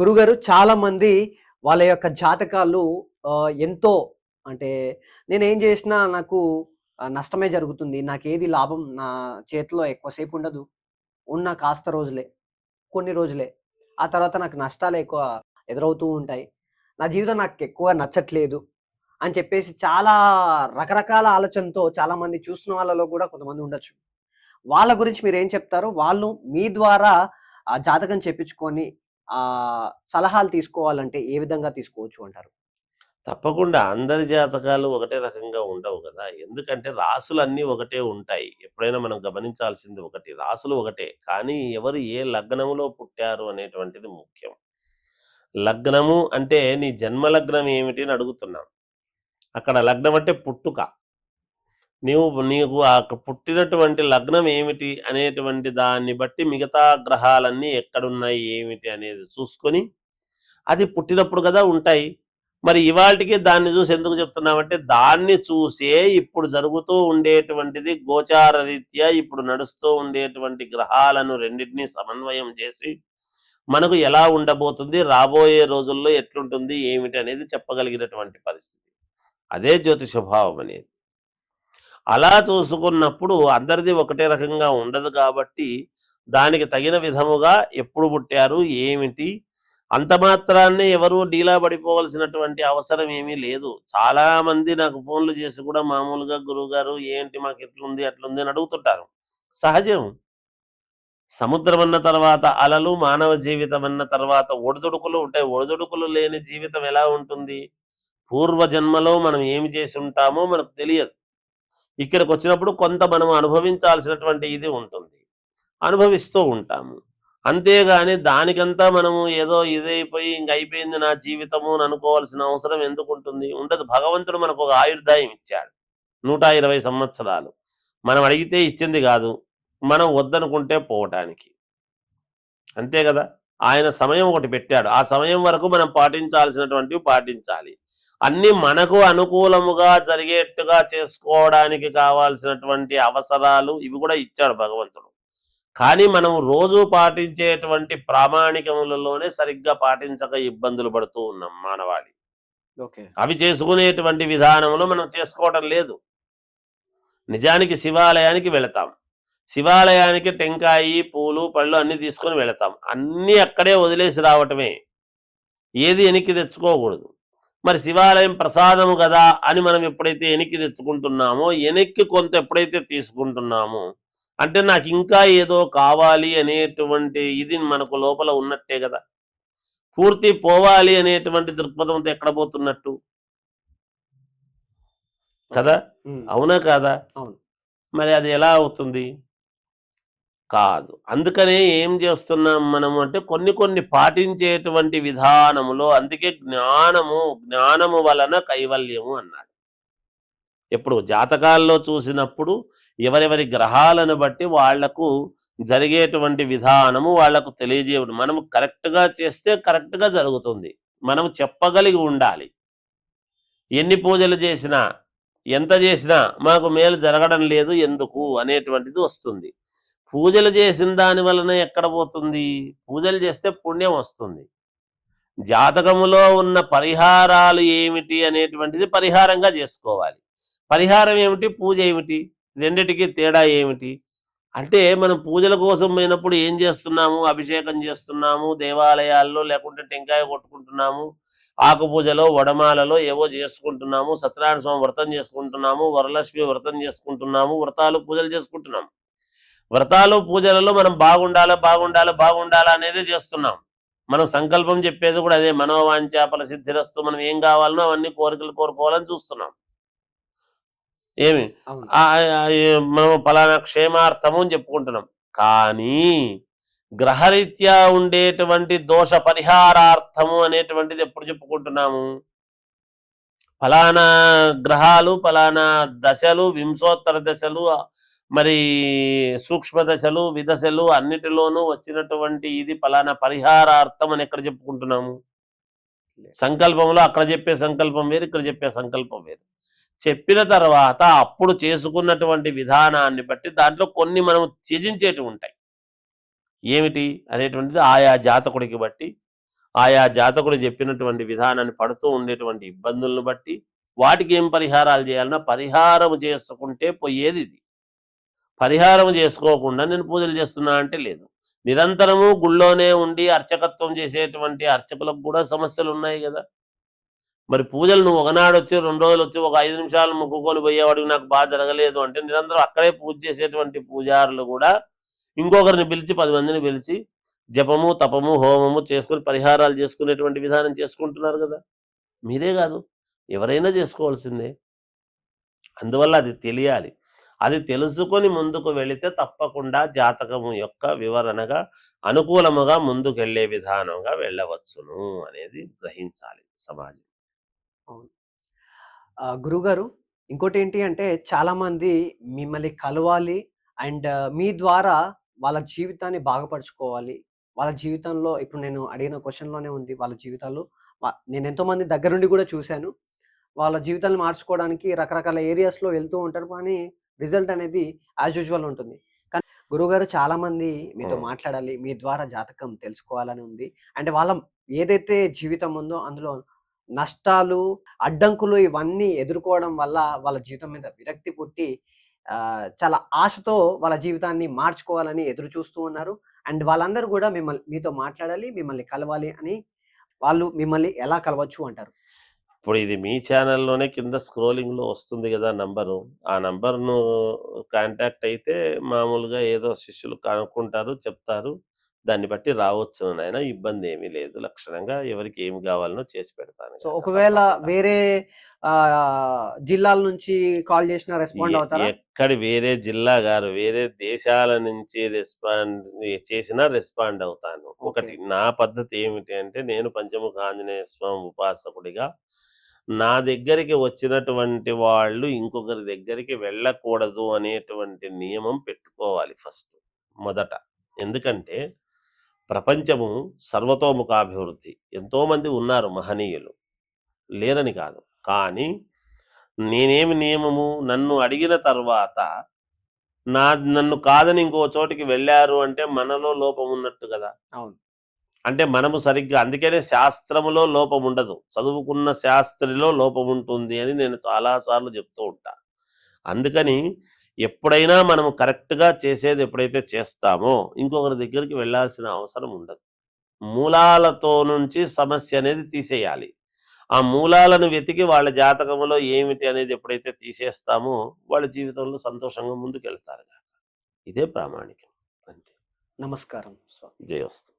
గురుగారు చాలా మంది వాళ్ళ యొక్క జాతకాలు ఎంతో అంటే నేను ఏం చేసినా నాకు నష్టమే జరుగుతుంది. నాకు ఏది లాభం నా చేతిలో ఎక్కువసేపు ఉండదు. ఉన్న కాస్త రోజులే కొన్ని రోజులే. ఆ తర్వాత నాకు నష్టాలు ఎక్కువ ఎదురవుతూ ఉంటాయి. నా జీవితం నాకు ఎక్కువ నచ్చట్లేదు అని చెప్పేసి చాలా రకరకాల ఆలోచనతో చాలా మంది చూస్తున్న వాళ్ళలో కూడా కొంతమంది ఉండొచ్చు. వాళ్ళ గురించి మీరు ఏం చెప్తారు వాళ్ళు మీ ద్వారా ఆ జాతకం చెప్పించుకొని సలహాలు తీసుకోవాలంటే ఏ విధంగా తీసుకోవచ్చు అంటారు? తప్పకుండా. అందరి జాతకాలు ఒకటే రకంగా ఉండవు కదా! ఎందుకంటే రాసులు అన్నీ ఒకటే ఉంటాయి. ఎప్పుడైనా మనం గమనించాల్సింది ఒకటి. రాసులు ఒకటే. కానీ ఎవరు ఏ లగ్నములో పుట్టారు అనేటువంటిది ముఖ్యం. లగ్నము అంటే నీ జన్మ లగ్నం ఏమిటి అని అడుగుతున్నాం. అక్కడ లగ్నం అంటే పుట్టుక. నీవు నీకు ఆ పుట్టినటువంటి లగ్నం ఏమిటి అనేటువంటి దాన్ని బట్టి మిగతా గ్రహాలన్నీ ఎక్కడున్నాయి ఏమిటి అనేది చూసుకొని అది పుట్టినప్పుడు కదా ఉంటాయి. మరి ఇవాళకి దాన్ని చూసి ఎందుకు చెప్తున్నామంటే దాన్ని చూసే ఇప్పుడు జరుగుతూ ఉండేటువంటిది గోచార రీత్యా ఇప్పుడు నడుస్తూ ఉండేటువంటి గ్రహాలను రెండింటినీ సమన్వయం చేసి మనకు ఎలా ఉండబోతుంది రాబోయే రోజుల్లో ఎట్లుంటుంది ఏమిటి అనేది చెప్పగలిగినటువంటి పరిస్థితి. అదే జ్యోతిష భావం అనేది. అలా చూసుకున్నప్పుడు అందరిది ఒకటే రకంగా ఉండదు కాబట్టి దానికి తగిన విధముగా ఎప్పుడు పుట్టారు ఏమిటి? అంత మాత్రాన్నే ఎవరు డీలా పడిపోవలసినటువంటి అవసరం ఏమీ లేదు. చాలా మంది నాకు ఫోన్లు చేసి కూడా మామూలుగా గురువు గారు ఏంటి మాకు ఎట్లుంది అట్లుంది అని అడుగుతుంటారు. సహజం. సముద్రం అన్న తర్వాత అలలు మానవ జీవితం అన్న తర్వాత ఒడిదుడుకులు ఉంటాయి. ఒడిదుడుకులు లేని జీవితం ఎలా ఉంటుంది? పూర్వ జన్మలో మనం ఏమి చేసి ఉంటామో మనకు తెలియదు. ఇక్కడికి వచ్చినప్పుడు కొంత మనం అనుభవించాల్సినటువంటి ఇది ఉంటుంది. అనుభవిస్తూ ఉంటాము. అంతేగాని దానికంతా మనము ఏదో ఇదైపోయి ఇంక అయిపోయింది నా జీవితము అని అనుకోవాల్సిన అవసరం ఎందుకు ఉంటుంది? ఉండదు. భగవంతుడు మనకు ఒక ఆయుర్దాయం ఇచ్చాడు. నూట ఇరవై సంవత్సరాలు. మనం అడిగితే ఇచ్చింది కాదు. మనం వద్దనుకుంటే పోవటానికి. అంతే కదా? ఆయన సమయం ఒకటి పెట్టాడు. ఆ సమయం వరకు మనం పాటించాల్సినటువంటివి పాటించాలి. అన్ని మనకు అనుకూలముగా జరిగేట్టుగా చేసుకోవడానికి కావాల్సినటువంటి అవసరాలు ఇవి కూడా ఇచ్చాడు భగవంతుడు. కానీ మనం రోజు పాటించేటువంటి ప్రామాణికములలోనే సరిగ్గా పాటించక ఇబ్బందులు పడుతూ ఉన్నాం మానవాళి. అవి చేసుకునేటువంటి విధానంలో మనం చేసుకోవటం లేదు. నిజానికి శివాలయానికి వెళతాం. శివాలయానికి టెంకాయి పూలు పళ్ళు అన్ని తీసుకొని వెళతాం. అన్నీ అక్కడే వదిలేసి రావటమే. ఏది వెనక్కి తెచ్చుకోకూడదు. మరి శివాలయం ప్రసాదము కదా అని మనం ఎప్పుడైతే వెనక్కి తెచ్చుకుంటున్నామో వెనక్కి కొంత ఎప్పుడైతే తీసుకుంటున్నామో అంటే నాకు ఇంకా ఏదో కావాలి అనేటువంటి ఇది మనకు లోపల ఉన్నట్టే కదా. పూర్తి పోవాలి అనేటువంటి దృక్పథంతో ఎక్కడ పోతున్నట్టు? కదా? అవునా. కాదా. మరి అది ఎలా అవుతుంది? కాదు. అందుకనే ఏం చేస్తున్నాం మనము అంటే కొన్ని కొన్ని పాటించేటువంటి విధానములో అందుకే జ్ఞానము జ్ఞానము వలన కైవల్యము అన్నాడు. ఎప్పుడు జాతకాల్లో చూసినప్పుడు ఎవరెవరి గ్రహాలను బట్టి వాళ్ళకు జరిగేటువంటి విధానము వాళ్ళకు తెలియజేయడం మనం కరెక్ట్గా చేస్తే కరెక్ట్గా జరుగుతుంది. మనం చెప్పగలిగి ఉండాలి. ఎన్ని పూజలు చేసినా ఎంత చేసినా మాకు మేలు జరగడం లేదు ఎందుకు అనేటువంటిది వస్తుంది. పూజలు చేసిన దాని వలన ఎక్కడ పోతుంది? పూజలు చేస్తే పుణ్యం వస్తుంది. జాతకములో ఉన్న పరిహారాలు ఏమిటి అనేటువంటిది పరిహారంగా చేసుకోవాలి. పరిహారం ఏమిటి? పూజ ఏమిటి? రెండిటికి తేడా ఏమిటి? అంటే మనం పూజల కోసం పోయినప్పుడు ఏం చేస్తున్నాము? అభిషేకం చేస్తున్నాము? దేవాలయాల్లో లేకుంటే టెంకాయ కొట్టుకుంటున్నాము? ఆకు పూజలో వడమాలలో ఏవో చేసుకుంటున్నాము? సత్యనారాయణ స్వామి వ్రతం చేసుకుంటున్నాము? వరలక్ష్మి వ్రతం చేసుకుంటున్నాము? వ్రతాలు పూజలు చేసుకుంటున్నాము. వ్రతాలు పూజలలో మనం బాగుండాలి బాగుండాలి బాగుండాలి అనేది చేస్తున్నాం. మనం సంకల్పం చెప్పేది కూడా అదే. మనోవాంఛాపల సిద్ధిరస్తు మనం ఏం కావాలనో అవన్నీ కోరికలు కోరుకోవాలని చూస్తున్నాం. ఏమి? మనం ఫలానా క్షేమార్థము అని చెప్పుకుంటున్నాం. కానీ గ్రహరీత్యా ఉండేటువంటి దోష పరిహారార్థము అనేటువంటిది ఎప్పుడు చెప్పుకుంటున్నాము? ఫలానా గ్రహాలు ఫలానా దశలు వింశోత్తర దశలు మరి సూక్ష్మ దశలు విదశలు అన్నిటిలోనూ వచ్చినటువంటి ఇది ఫలానా పరిహారార్థం అని ఎక్కడ చెప్పుకుంటున్నాము? సంకల్పంలో అక్కడ చెప్పే సంకల్పం వేరు ఇక్కడ చెప్పే సంకల్పం వేరు. చెప్పిన తర్వాత అప్పుడు చేసుకున్నటువంటి విధానాన్ని బట్టి దాంట్లో కొన్ని మనం త్యజించేటివి ఉంటాయి. ఏమిటి? అనేటువంటిది ఆయా జాతకుడికి బట్టి ఆయా జాతకుడు చెప్పినటువంటి విధానాన్ని పడుతూ ఉండేటువంటి ఇబ్బందులను బట్టి వాటికి ఏం పరిహారాలు చేయాలన్నా పరిహారం చేసుకుంటే పోయేది ఇది. పరిహారం చేసుకోకుండా నేను పూజలు చేస్తున్నా అంటే లేదు. నిరంతరము గుళ్ళోనే ఉండి అర్చకత్వం చేసేటువంటి అర్చకులకు కూడా సమస్యలు ఉన్నాయి కదా. మరి పూజలు నువ్వు ఒకనాడు వచ్చి రెండు రోజులు వచ్చి ఒక ఐదు నిమిషాలు మొక్కుకొని పోయేవాడికి నాకు బాగా జరగలేదు అంటే నిరంతరం అక్కడే పూజ చేసేటువంటి పూజారులు కూడా ఇంకొకరిని పిలిచి పది మందిని పిలిచి జపము తపము హోమము చేసుకుని పరిహారాలు చేసుకునేటువంటి విధానం చేసుకుంటున్నారు కదా. మీరే కాదు ఎవరైనా చేసుకోవాల్సిందే. అందువల్ల అది తెలియాలి. అది తెలుసుకొని ముందుకు వెళితే తప్పకుండా జాతకము యొక్క వివరణగా అనుకూలముగా ముందుకెళ్ళే విధానంగా వెళ్ళవచ్చును అనేది గ్రహించాలి సమాజం. గురుగారు ఇంకోటి ఏంటి అంటే చాలా మంది మిమ్మల్ని కలవాలి అండ్ మీ ద్వారా వాళ్ళ జీవితాన్ని బాగుపరుచుకోవాలి. వాళ్ళ జీవితంలో ఇప్పుడు నేను అడిగిన క్వశ్చన్లోనే ఉంది వాళ్ళ జీవితాలు. నేను ఎంతో మంది కూడా చూశాను. వాళ్ళ జీవితాన్ని మార్చుకోవడానికి రకరకాల ఏరియాస్లో వెళ్తూ ఉంటారు. కానీ రిజల్ట్ అనేది యాజ్ యూజువల్ ఉంటుంది. కానీ గురుగారు చాలా మంది మీతో. మాట్లాడాలి మీ ద్వారా జాతకం తెలుసుకోవాలని ఉంది. అండ్ వాళ్ళ ఏదైతే జీవితం ఉందో అందులో నష్టాలు అడ్డంకులు ఇవన్నీ ఎదుర్కోవడం వల్ల వాళ్ళ జీవితం మీద విరక్తి పుట్టి చాలా ఆశతో వాళ్ళ జీవితాన్ని మార్చుకోవాలని ఎదురు చూస్తూ ఉన్నారు. అండ్ వాళ్ళందరూ కూడా మిమ్మల్ని మీతో మాట్లాడాలి మిమ్మల్ని కలవాలి అని వాళ్ళు మిమ్మల్ని ఎలా కలవచ్చు అంటారు? ఇప్పుడు ఇది మీ ఛానల్లోనే కింద స్క్రోలింగ్లో వస్తుంది కదా నంబరు. ఆ నంబర్ను కాంటాక్ట్ అయితే మామూలుగా ఏదో శిష్యులు కనుక్కుంటారు చెప్తారు. దాన్ని బట్టి రావచ్చు నాయన ఇబ్బంది ఏమీ లేదు. లక్షణంగా ఎవరికి ఏమి కావాలనో చేసి పెడతాను సో ఒకవేళ. వేరే జిల్లాల నుంచి కాల్ చేసిన రెస్పాండ్ అవుతారా? ఎక్కడి వేరే జిల్లా గారు వేరే దేశాల నుంచి రెస్పాండ్ చేసినా రెస్పాండ్ అవుతాను. ఒకటి నా పద్ధతి ఏమిటి అంటే నేను పంచముఖ ఆంజనేయ స్వామి ఉపాసకుడిగా నా దగ్గరికి వచ్చినటువంటి వాళ్ళు ఇంకొకరి దగ్గరికి వెళ్ళకూడదు అనేటువంటి నియమం పెట్టుకోవాలి ఫస్ట్ మొదట. ఎందుకంటే ప్రపంచము సర్వతోముఖాభివృద్ధి. ఎంతోమంది ఉన్నారు మహనీయులు. లేరని కాదు. కానీ నేనేమి నియమము? నన్ను అడిగిన తర్వాత నా నన్ను కాదని ఇంకో చోటికి వెళ్ళారు అంటే మనలో లోపం ఉన్నట్టు కదా? అవును. అంటే మనము సరిగ్గా అందుకనే శాస్త్రములో లోపం ఉండదు. చదువుకున్న శాస్త్రిలో లోపం ఉంటుంది అని నేను చాలాసార్లు చెప్తూ ఉంటా. అందుకని ఎప్పుడైనా మనము కరెక్ట్గా చేసేది ఎప్పుడైతే చేస్తామో ఇంకొకరి దగ్గరికి వెళ్ళాల్సిన అవసరం ఉండదు. మూలాలతో నుంచి సమస్య అనేది తీసేయాలి. ఆ మూలాలను వెతికి వాళ్ళ జాతకములో ఏమిటి అనేది ఎప్పుడైతే తీసేస్తామో వాళ్ళ జీవితంలో సంతోషంగా ముందుకెళ్తారు ఇదే ప్రామాణికం. అంతే. నమస్కారం జయోస్తు